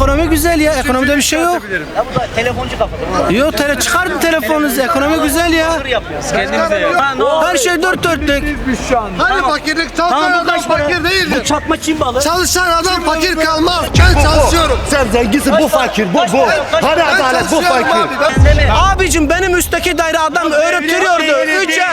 Ekonomi güzel ya. Ekonomide bir şey yok. Ya bu da telefoncu kafalı. Yok tele çıkarın telefonunuzu. Ekonomi güzel ya. Kendimize yap. Ha, ne oldu? Her şey dört dörtlük. Hani fakirlik çalışan Tamam bu adam kaç para? fakir Bu değildir. çakma Çin balı. Çalışan adam fakir kalmaz. Ben çalışıyorum. Sen zenginsin bu fakir bu bu. Hani Ben adalet bu çalışıyorum fakir. abi. Ben-? Abicim benim üstteki daire adam öğretiliyordu. Üçe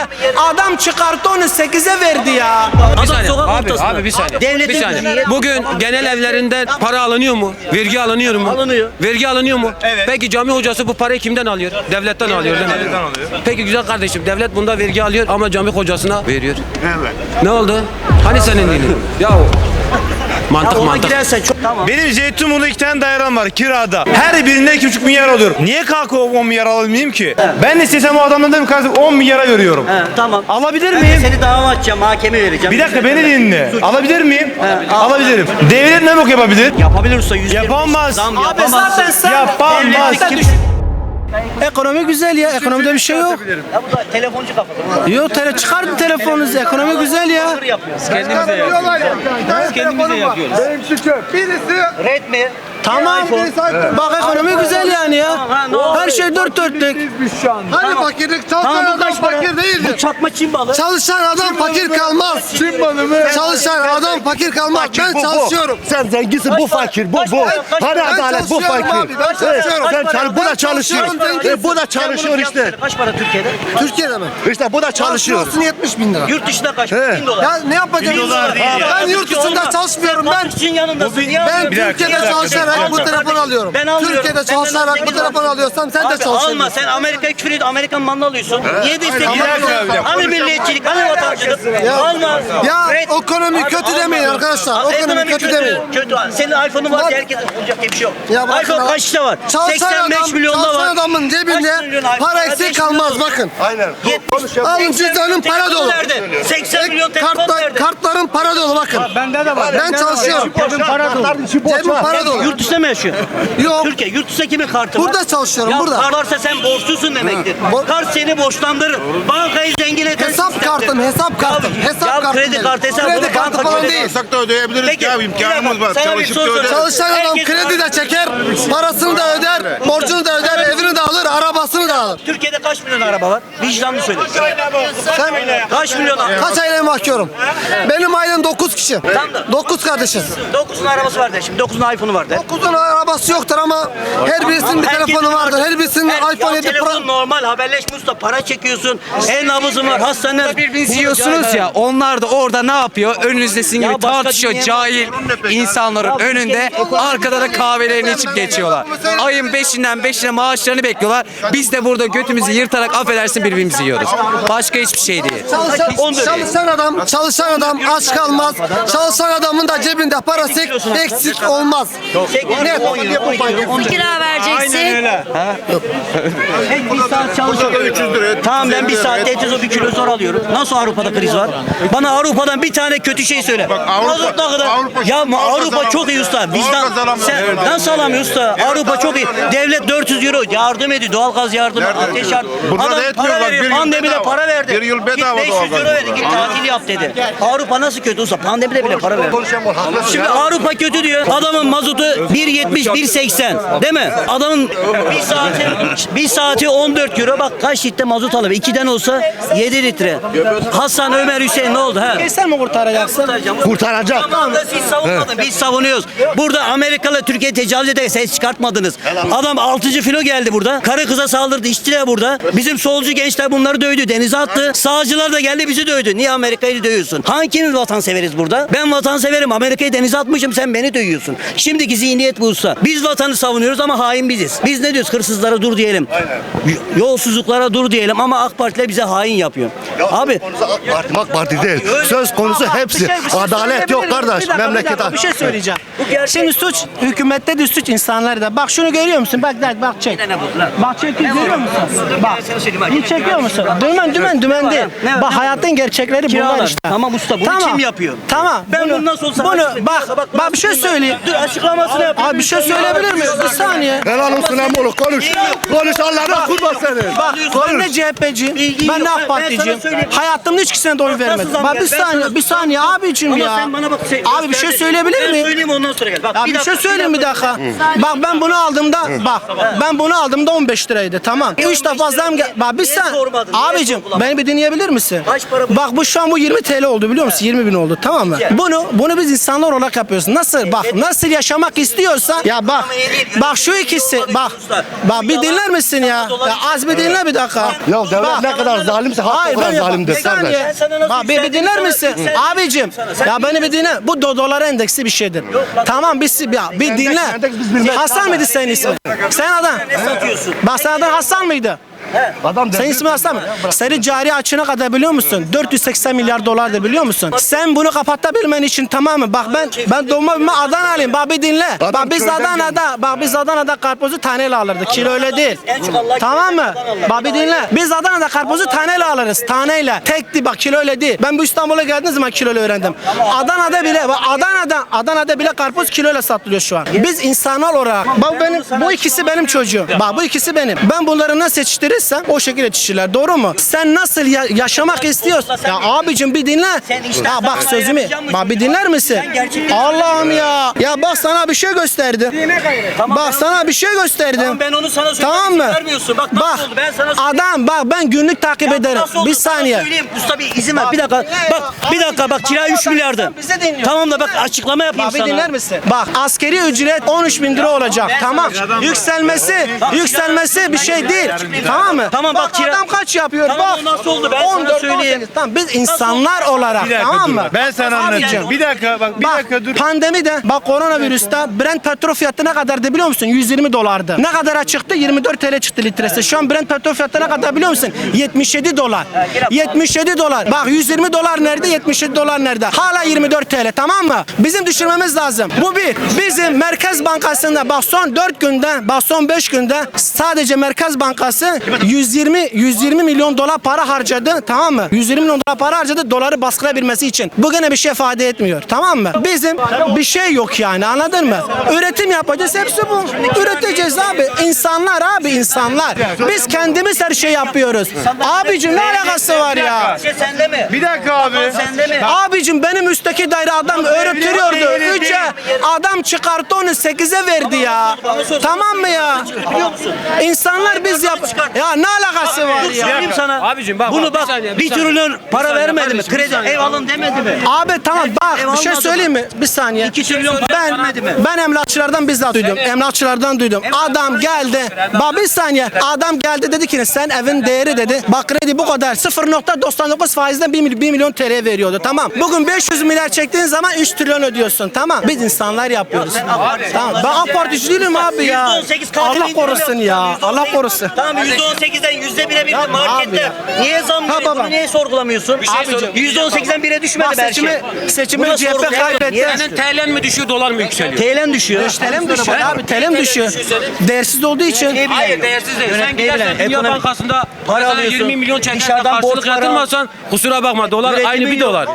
adam çıkarttı onu sekize verdi ya. Adam saniye, sokak abi, ortasında. abi bir saniye. Devletin bir saniye. niye- Bugün genel evlerinden para alınıyor mu? Vergi alınıyor mu? Alınıyor. Vergi alınıyor mu? Peki cami hocası bu parayı kimden alıyor? Devletten alıyor değil mi? Devletten alıyor. Peki güzel kardeşim devlet bunda vergi alıyor ama cami hocasına veriyor. Evet. Ne oldu? Hani senin dinin? Ya mantık Ona mantık. girersen çok tamam. Benim Zeytinburnu'da iki tane dairem var kirada. Her birinde iki buçuk milyar alıyorum. Niye kalkıp 10 milyar alamayayım ki? Ben de istesem o adamdan dedim kardeşim 10 milyara veriyorum. He, tamam. Alabilir Ben miyim? seni dava açacağım, mahkeme vereceğim. Bir dakika beni dinle. Suç. Alabilir miyim? Al. Alabilirim. Devlet ne bok yapabilir? Yapabilir usta yüz Yapamaz. Zam Abi yapamaz. zaten sen Yapamaz. devletten düş- Ekonomi güzel ya. Ekonomide bir şey yok. Ya bu da telefoncu kafalı. Yok tele çıkarın telefonunuzu. Ekonomi güzel ya. Kendimize yapıyorlar ya. Bir tane telefonum var. Benimki çöp. Birisi Red mi? Tamam. Bak ekonomi güzel yani ya. Her şey dört dörtlük. hani fakirlik çalışan Tamam bu adam kaç para? fakir Bu değildir. çakma Çin balı. Çalışan adam fakir kalmaz. Çin mı? Çalışan adam fakir kalmaz. Fakir Ben bu, bu. çalışıyorum. Sen zenginsin bu fakir bu bu. para, kaç Hani para? Adalet bu çalışıyorum fakir. abi, ben çalışıyorum. Evet, Sen Kaç para? çal- bu da Ben çalışıyor. çalışıyorum, E, bu da çalışıyor işte. Kaç para Türkiye'de? Türkiye'de mi? İşte bu da çalışıyor. Çalışıyorsun 70 bin lira. Yurt dışında kaç? He. Bin dolar. Ya ne yapacağım? Bin dolar değil ya. Ben yurt dışında çalışmıyorum. Ben Çin yanındasın. Niye ben alıyorsun? Türkiye'de çalışarak bu telefonu alıyorum. Ben alıyorum. Türkiye'de çalışarak bu 18 telefonu al. alıyorsam sen de Abi alma çalışıyorsun. sen Amerika'ya küfür ediyorsun Amerikan malını alıyorsun. Niye destekliyorsun? Hani milliyetçilik, hani vatandaşlık? Alma. Ya ekonomi kötü demeyin arkadaşlar. Ekonomi kötü demeyin. Kötü. Senin iPhone'un var herkes olacak diye bir şey yok. İPhone kaçta var? Çalışan 85 adam, milyonda var. çalışan adamın cebinde para eksik kalmaz bakın. Aynen. 70. Alın cüzdanın para dolu. nerede? 80 milyon telefon Kartlar, nerede? kartların para dolu bakın. Bende de var. Ben çalışıyorum. Cebim para dolu. Cebim para dolu. Yurt dışında mı yaşıyorsun? Yok. Türkiye. Yurt dışında kimin kartı var? Burada çalışıyorum, ya burada. Kart varsa sen borçlusun demektir. Bo- Kart seni borçlandırır. Bankayı zenginletir. Hesap kartım, hesap kartım, hesap ya kartım kredi kartı hesap. Kredi kartı banka falan değil. Alsak da ödeyebiliriz Peki, ya imkanımız var. Çalışıp da öderiz. Çalışan adam kredi de çeker, parasını da öder, borcunu da öder, evini de alır, arabasını da alır. Türkiye'de kaç milyon araba var? Vicdanlı söyle. Sen Kaç milyon araba? kaç aileme bakıyorum? Benim ailem 9 kişi. Tam da. 9 kardeşiz. 9'un arabası var de şimdi. 9'un iPhone'u var de. 9'un arabası yoktur ama her birisinin bir Herkesin telefonu vardır. Her birisinin Her- iPhone ya 7 telefon Pro. normal haberleşme usta para çekiyorsun. El nabızın var hastaneler. Birbirinizi yiyorsunuz ya onlar da orada ne yapıyor? Önünüzde sizin gibi başka tartışıyor dünya- cahil insanların önünde arkada da kahvelerini içip geçiyorlar. Ayın beşinden beşine maaşlarını bekliyorlar. Biz de burada götümüzü yırtarak affedersin birbirimizi yiyoruz. Başka hiçbir şey değil. Çalışan, çalışan adam, çalışan adam aç kalmaz. Çalışan adamın da cebinde parası eksik olmaz. Net. kira vereceksin. Tek bir saat çalışıyorum. 300 liraya. Tamam ben bir saatte bir kilo zor alıyorum. Nasıl Avrupa'da kriz var? Bana Avrupa'dan bir tane kötü şey söyle. Avrupa- Mazot ne kadar? Avrupa- ya Avrupa Avrupa çok iyi usta. Bizden Avrupa alamıyor. sen nasıl alamıyor usta? Avrupa çok iyi. Devlet 400 euro yardım ediyor. Doğalgaz yardımı, Nerede? ateş yardım. Burada da Adam etmiyor para bak, veriyor. bir yıl Pandemide bedava. para verdi. Bir yıl bedava Git 500 euro verdi. Git tatil yap dedi. Avrupa nasıl kötü usta? Pandemide bile para verdi. Şimdi Avrupa kötü diyor. Adamın mazotu 1.70, 1.80 değil mi? Adamın bir saati bir saati 14 euro. Bak kaç litre mazot alıyor? 2'den olsa 7 litre. Hasan Ömer Hüseyin ne oldu ha? Sen mi kurtaracaksın? Kurtaracak. Tamam da siz savunmadın. Biz savunuyoruz. Burada Amerikalı Türkiye tecavüz ederek ses çıkartmadınız. Adam 6. filo geldi burada. Karı kıza saldırdı. içtiler burada. Bizim solcu gençler bunları dövdü. Denize attı. Sağcılar da geldi bizi dövdü. Niye Amerika'yı dövüyorsun? Hangimiz vatansever'iz burada? Ben vatanseverim. Amerika'yı denize atmışım. Sen beni dövüyorsun. Şimdiki zihniyet bu usta. Biz vatanı savunuyoruz ama hain biziz. Biz ne diyoruz? Hırsızlara dur diyelim. Y- Yolsuzluklara dur diyelim ama AK Partiler bize hain yapıyor. Abi AK Parti, AK Parti değil. Söz konusu hepsi. Bir şey- bir şey Adalet yok söyleyebilir miyim? kardeş. Bir dakika, bir Memleket dakika, Bir şey söyleyeceğim. Bu gerçek. Şimdi suç hükümette de suç insanlarda. Bak şunu görüyor musun? Bak bak bak çek. Bak bu? görüyor musun? Bak. bak. Bunu çekiyor musun? Dümen dümen dümen değil. Ne Bak ne var? hayatın gerçekleri bunlar işte. Tamam usta, bunu kim yapıyor? Tamam. Ben bunu nasıl olsa Bunu açıklayayım. bak bak bir şey söyleyeyim. Dur açıklamasını yap. Abi bir şey söyleyebilir miyim? Bir saniye. Helal olsun Emoğlu konuş. Konuş Allah'ına kurban seni. Bak ben de CHP'ciyim. Ben de AK Particiyim. Hayatımda hiç kimseye de oy vermedim. Bak bir saniye, bir saniye abicim ya. sen bana bak şey- Abi bir şey söyleyebilir miyim? söyleyeyim ondan sonra gel. Bak, Ya bir, şey söyleyeyim bir dakika. Bak ben bunu aldığımda bak ben bunu aldığımda 15 liraydı tamam. 3 defa zam gel. Bak bir Niye sen sormadın? Niye abicim sorguladın? beni bir dinleyebilir misin? Kaç para bu? Bak bu şu an bu 20 TL oldu biliyor musun? 20 bin oldu tamam mı? Bunu bunu biz insanlar olarak yapıyoruz. Nasıl bak nasıl yaşamak istiyorsa ya bak bak şu ikisi bak bak bir dinler misin ya? Ya az bir dinle bir dakika. Ya devlet ne kadar zalimse halk Hayır o kadar ben yapamam. zalimdir. Bir saniye. Serbest. Ben sana nasıl Bak bir, bir dinler sana misin? Abicim sana. Sen ya beni bir dinle. Bu do dolar endeksi bir şeydir. Tamam bir, ya, bir dinle. endeks biz. Hasan mıydı senin ismin? Sen adam. Ne satıyorsun? Bak sen adın Hasan mıydı? Adam devlet- ismin Hasan mı? Senin cari açığına kadar biliyor musun? 480 milyar dolardır biliyor musun? Sen bunu kapatabilmen için tamam mı? Bak ben ben doğma büyüme Adanalıyım. Bak bir dinle. Adam Bak biz köyden Adana'da bak biz Adana'da karpuzu taneyle alırdık. Kilo öyle değil. Tamam mı? Bak bir dinle. Biz Adana'da karpuzu taneyle alırız. Taneyle. Tekti bak kilo öyle değil. Ben bu İstanbul'a geldiğim zaman kiloyla öğrendim. Adana'da bile bak Adana'da Adana'da bile karpuz kiloyla satılıyor şu an. Biz insanlar olarak bak benim bu ikisi benim çocuğum. Bak bu ikisi benim. Ben bunları nasıl yetiştirirsem o şekilde yetişirler. Doğru mu? Sen nasıl ya- yaşamak istiyorsun? Ya abicim bir dinle. Ya bak sözümü. Bak bir dinler misin? Allah'ım ya. Ya bak sana bir şey gösterdim. Tamam, ben Bak onu- sana bir şey gösterdim. Tamam ben onu sana. Tamam mı? Vermiyorsun. Bak nasıl oldu? Ben sana söyleyeyim. adam bak ben günlük takip Ya ederim. nasıl oldu? Bir Sana saniye. Söyleyeyim. Usta bir izin ver. Bir dakika. Bak bir dakika bak Abi, kira bak, 3 milyardı. Tamam da bak açıklama yapayım sana. dinler misin? Bak askeri ücret 13 bin lira olacak. Tamam. Yükselmesi, yükselmesi bir şey değil. Tamam mı? Tamam, bak, kira- adam kaç yapıyor? Tamam, bak. o nasıl oldu? Ben sana söyleyeyim. 18. Tamam biz insanlar olarak Bir dakika tamam dur. mı? Ben sana Abicim, anlatacağım. Bir dakika bak bir Bak dakika dur. pandemide bak koronavirüste Brent petrol fiyatı ne kadardı biliyor musun? 120 dolardı. Ne kadara çıktı? 24 TL çıktı litresi. Şu an Brent petrol fiyatı ne kadar biliyor musun? 77 dolar. 77 dolar. Bak 120 dolar nerede? 77 dolar nerede? Hala 24 TL tamam mı? Bizim düşürmemiz lazım. Bu bir. Bizim Merkez Bankası'nda bak son 4 günde, bak son 5 günde sadece Merkez Bankası 120 120 milyon dolar para harcadı tamam mı? 120 milyon dolar para harcadı doları baskılayabilmesi için. Bu gene bir şey ifade etmiyor tamam mı? Bizim bir şey yok yani anladın mı? Üretim yapacağız hepsi bu. Üreteceğiz abi. İnsanlar abi insanlar. Biz kendimiz her şey yapıyoruz. Abicim ne alakası var ya? Sende mi? Bir dakika abi. Sende mi? Abicim benim üstteki daire adam öğretiliyordu. değil, Üçe değil. adam çıkarttı onu sekize verdi ya. Tamam mı ya? Biliyor musun? İnsanlar biz yap. Ya ne alakası var Dur ya? söyleyeyim sana. Abicim bak, Bunu bak, bir saniye, bir bir saniye. trilyon para saniye vermedi mi? kardeşim, bir Kredi saniye. ev alın demedi mi? Abi tamam bak bir şey almadı söyleyeyim mi? Bir saniye. İki trilyon para ben vermedi mi? ben emlakçılardan bizzat duydum. Emlakçılardan duydum. Adam geldi. Bak bir saniye. Adam geldi dedi ki sen evin değeri dedi. Bak kredi bu kadar. 0.99 faizden 1 milyon, 1 milyon TL veriyordu. Tamam. Bugün 500 milyar çektiğin zaman 3 trilyon ödüyorsun. Tamam. Biz insanlar yapıyoruz. Tamam. Ben AK Partici değilim abi ya. %18 katil Allah indirim korusun ya. %18. Allah korusun. Tamam %18'den %1'e bindi markette. Niye zam Ha veriyor? baba. Bunu niye sorgulamıyorsun? şey sorayım. %18'den 1'e düşmedi her şey. seçimi- seçimi Buna CHP kaybetti. Senin TL'n mi düşüyor dolar mı yükseliyor? TL'n düşüyor. Telem düşüyor abi. Telem düşüyor. Değersiz olduğu için. Hayır değersiz değil. Sen gidersen Dünya Bankası'nda Para para alıyorsun. 20 milyon Dışarıdan karşılık yatırmazsan kusura bakma dolar aynı bir dolar.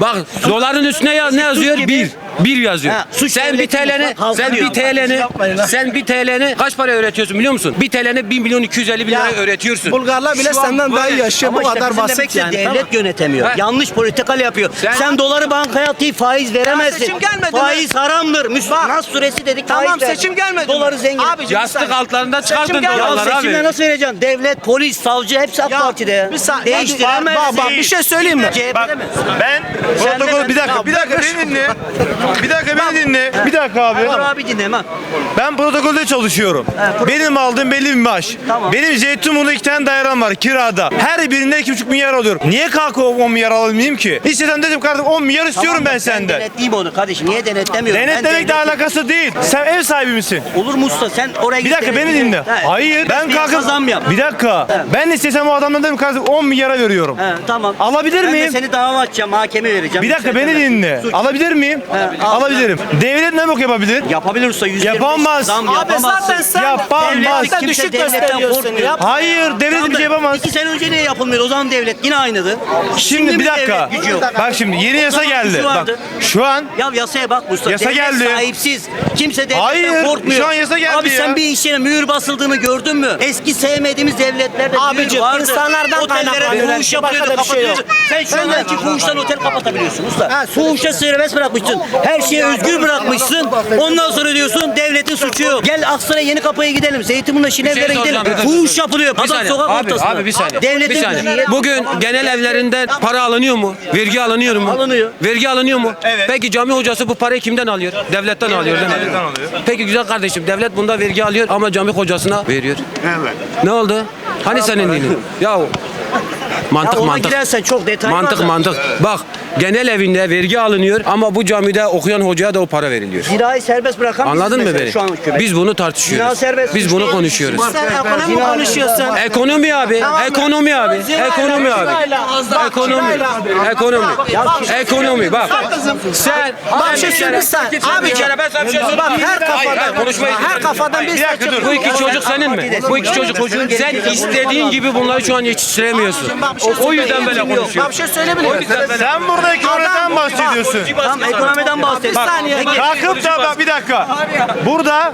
Bak doların üstüne ne yazıyor? Bir. Bir yazıyor. Ha, suç sen bir TL'ni sen bir TL'ni sen bir TL'ni kaç para öğretiyorsun biliyor musun? Bir TL'ni 1 milyon 250 bin lira öğretiyorsun. Bulgarlar bile senden daha iyi yaşıyor. Bu kadar basit yani. devlet Tamam. yönetemiyor. Ha. Yanlış politikal yapıyor. Sen, Sen- doları bankaya atıp faiz veremezsin. seçim gelmedi mi? faiz haramdır. Müslüman suresi dedik Tamam seçim gelmedi. Doları zengin. Bir Yastık altlarında çıkardın ya dolarları seçimle abi. nasıl vereceksin? Devlet, polis, savcı hepsi AK Ya, Parti'de. Değiştiremezsin. Bak, bak, bir şey söyleyeyim mi? Ben protokol bir dakika Ya bir dakika beni dinle. Bir dakika beni dinle. Bir dakika abi. Dur abi dinle hemen. Ben protokolde çalışıyorum. Benim aldığım belli bir maaş. Tamam. Benim Zeytinburnu'da iki tane dairem var kirada. Her birinde iki buçuk milyar alıyorum. Niye kalkıp 10 milyar alamayayım ki? İstesem dedim kardeşim 10 milyar istiyorum ben senden. denetleyeyim onu kardeşim. Niye denetlemiyorum? Ben Denetlemekle devletim. alakası değil. Sen ev sahibi misin? Olur mu usta? Sen oraya Bir git dakika beni denetle. dinle. Ha, Hayır. Ben bir kalkıp zam yap. Bir dakika. Ben istesem o adamdan dedim kardeşim 10 milyara veriyorum. He, tamam. Alabilir ben miyim? de seni dava açacağım, mahkeme vereceğim. Bir dakika beni dinle. Suç. Alabilir miyim? Alabilirim. Devlet ne bok yapabilir? Yapabilir usta 125 Yapamaz. zam Abi yapamazsın. zaten sen Yapamaz. devlette Kimse düşük devletten gösteriyorsun. korkmuyor. Yap. Hayır devlet bir şey yapamaz. İki sene önce niye yapılmıyor? O zaman devlet yine aynıydı. Şimdi bir mi dakika. devlet gücü yok? Bak şimdi yeni yasa zaman geldi. Bak vardı. şu an Ya yasaya bak Mustafa. Yasa devlet geldi. sahipsiz. Kimse devletten Hayır, korkmuyor. şu an yasa geldi Abi ya. sen bir iş yerine mühür basıldığını gördün mü? Eski sevmediğimiz devletlerde Abicim, mühür vardı. insanlardan Otellere kaynaklanıyor. fuhuş Başka yapılıyordu, da bir şey yok. kapatıyordu. Sen şu anki fuhuştan otel kapatabiliyorsun usta. Ha, söyle. Fuhuşa serbest bırakmışsın. Her şeyi özgür bırakmışsın. Ondan sonra diyorsun devletin suçu yok. Gel Aksaray yeni kapıya gidelim. Zeytinburnu Şinevler'e şey gidelim. Fuhuş yapılıyor. Bir Adam saniye. sokak abi, ortasında. Abi bir saniye. Devletin bir saniye. Bugün genel evlerinden para alınıyor mu? Vergi alınıyor mu? Alınıyor. Vergi alınıyor mu? Evet. Peki cami hocası bu parayı kimden alıyor? Devletten alıyor değil mi? devletten alıyor. Peki güzel kardeşim devlet bunda vergi alıyor ama cami hocasına veriyor. Evet. Ne oldu? Hani senin dinin? Ya Ya mantık ona mantık. gidersen çok detay var Mantık da. mantık. Bak genel evinde vergi alınıyor ama bu camide okuyan hocaya da o para veriliyor. Kirayı serbest bırakan Anladın mı beni? Şu an hükümet. Biz bunu Zina tartışıyoruz. serbest. Biz bunu konuşuyoruz. Sen ekonomi konuşuyorsun. Ekonomi abi, ekonomi abi, ekonomi abi. Ekonomi, ekonomi, ekonomi bak. Sen, Bak bir şey söyleyeyim sen. Abi ben sana bir şey söyleyeyim. Bak her Hayır, hayır, kafadan, konuşmayı her kafadan bir dakika dur. Bu iki çocuk senin mi? Bu iki çocuk sen istediğin gibi bunları şu an yetiştiremiyorsun. O yüzden böyle Bak bir konuşuyorsun. şey söyleyebilir miyim? Sen burada ekonomiden bahsediyorsun. Tamam ekonomiden bahset. Bir saniye. Kalkıp da bak bir dakika. Burada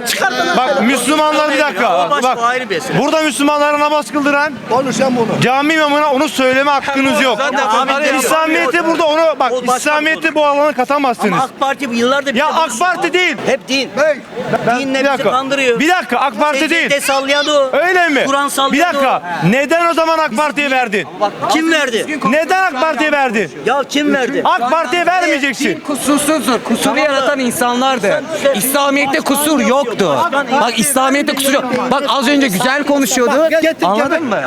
bak Müslümanlar bir dakika. Bak bir burada Müslümanlara namaz kıldıran Konuşan bunu. cami imamına onu söyleme hakkınız yok. İslamiyet'te burada onu bak konu. bu alana Ama katamazsınız. AK Parti yıllardır Ya AK Parti değil. Hep din. Ben- Dinle bir bizi kandırıyor. Bir dakika AK Parti değil. Öyle mi? Kur'an Bir sallayan dakika. Neden o zaman AK Parti'ye verdin? Bak kim verdi? Neden AK Parti'ye verdin? Ya kim verdi? AK Parti'ye vermeyeceksin. Kusursuzdur. Kusuru yaratan insanlardı. İslamiyet'te kusur yoktu. Bak İslamiyet'te kusur yok. Bak az önce güzel konuşuyordu. Anladın mı?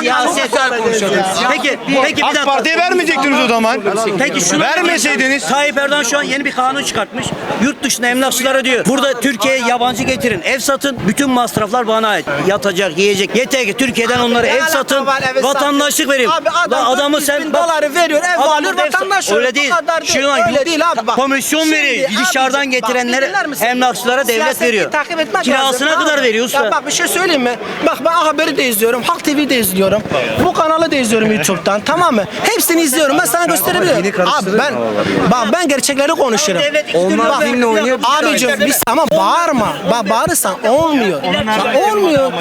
Siyaset konuşuyoruz. Peki, peki bir AK dakika. Parti'ye vermeyecektiniz o zaman. Peki şunu Vermeseydiniz. Tayyip Erdoğan şu an yeni bir kanun çıkartmış. Yurt dışında emlakçılara diyor. Burada Türkiye'ye yabancı getirin. Ev satın. Bütün masraflar bana ait. Yatacak, yiyecek. Yeter ki Türkiye'den onlara ev satın. Vatandaşlık vereyim. Abi adam adamı 400 sen bak- doları veriyor, ev alıyor, vatandaş Öyle değil. kadar değil. Şu an Öyle değil abi bak. Komisyon veriyor. Dışarıdan getirenlere emlakçılara devlet veriyor. takip etmek Kirasına lazım, kadar veriyor usta. Ya bak bir şey söyleyeyim mi? Bak ben haberi de izliyorum, Halk TV'yi de izliyorum. Bu kanalı da izliyorum YouTube'dan tamam mı? Hepsini izliyorum. Ben sana gösterebilirim. Abi ben bak ben gerçekleri konuşurum. Bak, dinle oynuyor. Abicim biz ama bağırma. Bak bağırırsan olmuyor. Bak, olmuyor.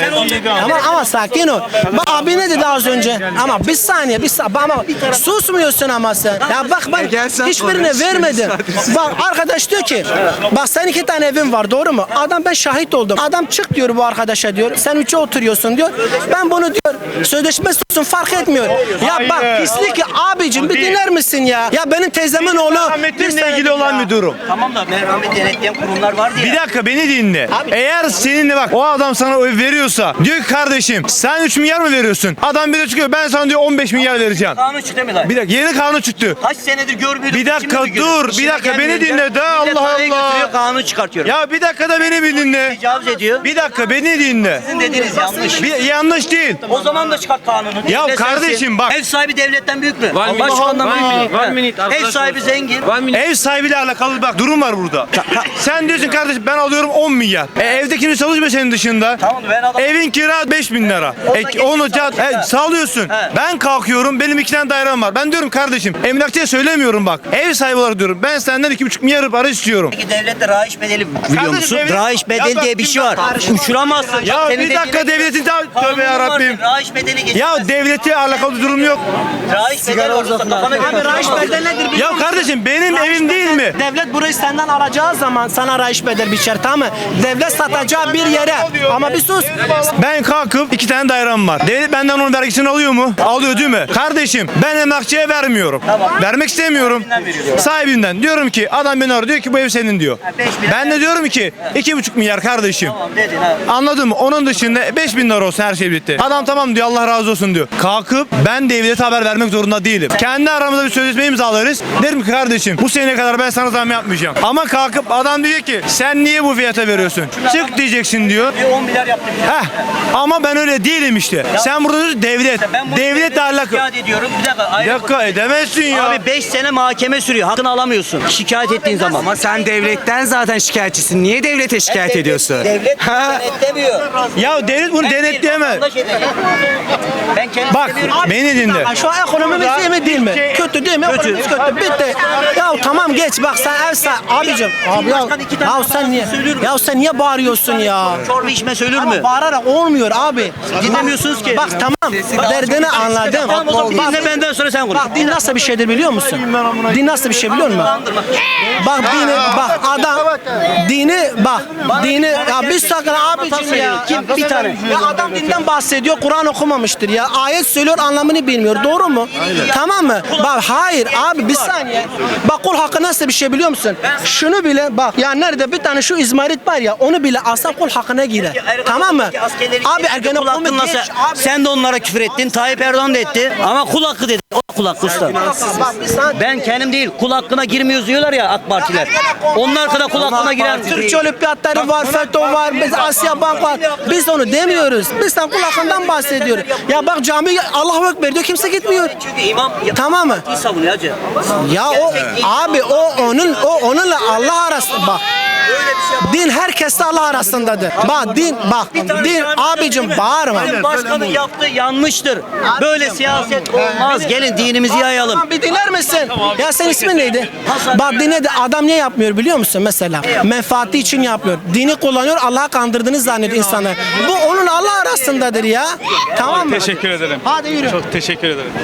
Ama ama sakin ol. Bak abi ne dedi az önce? Ama bir saniye bir saniye. Ama susmuyorsun ama sen. Ya bak ben hiçbirine vermedim. Bak arkadaş diyor ki bak sen iki tane evin var doğru mu? Adam ben şahit oldum. Adam çık diyor bu arkadaşa diyor. Sen üçe oturuyorsun diyor. Ben bunu diyor sözleşme tutsun fark etmiyor. Ya bak Hayır. pislik ya abicim bir dinler misin ya? Ya benim teyzemin oğlu bir ilgili olan bir durum. Tamam da merhamet denetleyen kurumlar var diye. Bir dakika beni dinle. Eğer seninle bak o adam sana oy veriyorsa diyor ki kardeşim sen 3 milyar mı veriyorsun? Adam bir de çıkıyor ben sana diyor 15 milyar vereceğim. Kanun çıktı mı lan? Bir dakika yeni kanun çıktı. Kaç senedir görmüyorduk. Bir dakika, dur, bir dakika, beni dinle de, Allah Allah. kanun çıkartıyor. Ya bir dakika da beni bir dinle. Tecavüz ediyor. Bir dakika beni dinle. Sizin dediğiniz yanlış. Bir, yanlış değil. O zaman da çıkart kanunu. Ya kardeşim bak. Ev sahibi devletten büyük mü? One Başkandan büyük mü? minute, one minute, Ev sahibi zengin. One minute. Ev sahibiyle alakalı bak durum var burada. Sen diyorsun kardeşim ben alıyorum 10 milyar. E, evde kimse çalışmıyor senin dışında. Tamam ben adam... Evin kira 5 bin lira. E, onu e, sağlıyorsun. Ben kalkıyorum benim iki tane dairem var. Ben diyorum kardeşim emlakçıya söylemiyorum bak. Ev sahibi olarak diyorum. Ben senden 2,5 milyar para istiyorum. Peki devlette rahiç bedeli biliyor Kardeşim, musun? devlet- Rahiç bak, diye bir şey var. Uçuramazsın. Ya Senin bir dakika devletin ta- tövbe yarabbim. Rahiç bedeli geçmez. Ya devlete alakalı durum yok. Rahiç bedeli olursa kafana göre Abi rahiç bedel nedir biliyor Ya kardeşim benim evim değil bedel- mi? Devlet burayı senden alacağı zaman sana rahiç bedel biçer tamam mı? Devlet satacağı bir yere ama bir sus. Ben kalkıp iki tane dairem var. Devlet benden onun vergisini alıyor mu? Alıyor değil mi? Kardeşim ben emlakçıya vermiyorum. Vermek istemiyorum. Sahibinden. Diyorum ki adam beni arıyor diyor ki bu ev senin diyor. Ben de diyorum ki iki buçuk milyar kardeşim. Tamam dedin ha. Anladın mı? Onun dışında 5 bin lira olsun her şey bitti. Adam tamam diyor Allah razı olsun diyor. Kalkıp ben devlete haber vermek zorunda değilim. Kendi aramızda bir sözleşme imzalarız. Derim ki kardeşim bu seneye kadar ben sana zam yapmayacağım. Ama kalkıp adam diyor ki sen niye bu fiyata veriyorsun? Çık diyeceksin diyor. Bir 10 milyar yaptım. Heh. Ama ben öyle değilim işte. Sen burada diyorsun devlet. Ben bunu Devletle alakalı. iade ediyorum. Bir dakika. Bir Ayrı dakika edemezsin ya. Ya. Abi 5 sene mahkeme sürüyor. Hakkını alamıyorsun. Şikayet ettiğin zaman. Ama sen devletten zaten şikayetçisin. Niye devlete şikayet ediyorsun? Devlet Ha? denetlemiyor. Ya devlet bunu denetleyemez. Ben kendim Bak beni dinle. Şu an ekonomimiz iyi mi değil mi? Kötü değil mi? Ekonomimiz kötü. Bitti. Ya tamam geç bak sen ev sen abicim. Abi ya, Başkan iki tane ya sen niye? Ya sen niye bağırıyorsun ya? Çorba içme söylür mü? Bağırarak olmuyor abi. Dinlemiyorsunuz ki. Bak tamam. Derdini anladım. Bak, dinle benden sonra sen konuş. Bak din nasıl bir şeydir biliyor musun? Din nasıl bir şey biliyor musun? Bak dini bak adam dini bak dini ya bir sakın abicim ya. Kim? Bir tane. Ya adam dinden bahsediyor Kur'an okumamıştır ya. Ayet söylüyor anlamını bilmiyor. Doğru mu? Tamam mı? Bak hayır abi bir saniye. Bak kul hakkı nasıl bir şey biliyor musun? Şunu bile bak ya nerede bir tane şu İzmarit var ya onu bile alsa kul hakkına girer. Tamam mı? Abi Ergenekon nasıl? Sen de onlara küfür ettin. Tayyip Erdoğan da etti. Ama kul hakkı dedi. O kul hakkı usta. Ben kendim değil. Kul hakkına girmiyoruz diyorlar ya AK Partiler. Onlar kadar kul hakkına girer. Türkçe olimpiyatları var, FETÖ var, biz Asya Bank var. Biz onu demiyoruz. Biz sen kul hakkından bahsediyoruz. Ya bak cami Allahu Ekber diyor kimse gitmiyor. Çünkü imam Tamam mı? iyi savunuyor hacı. Ya o abi o onun o onunla Allah arasında bak. Din herkesle Allah arasındadır. Bak din bak din abicim bağırma. Başkanın yaptığı yanlıştır. Böyle siyaset olmaz. Gelin dinimizi yayalım. Bir dinler misin? Ya sen ismin neydi? Bak dine de adam niye yapmıyor biliyor musun mesela? Menfaati için yapıyor. Dini kullanıyor Allah'a kandırdığını zannediyor insanlar. Bu onun Allah arasındadır ya. Tamam mı? Teşekkür ederim. Hadi yürü. Çok teşekkür ederim.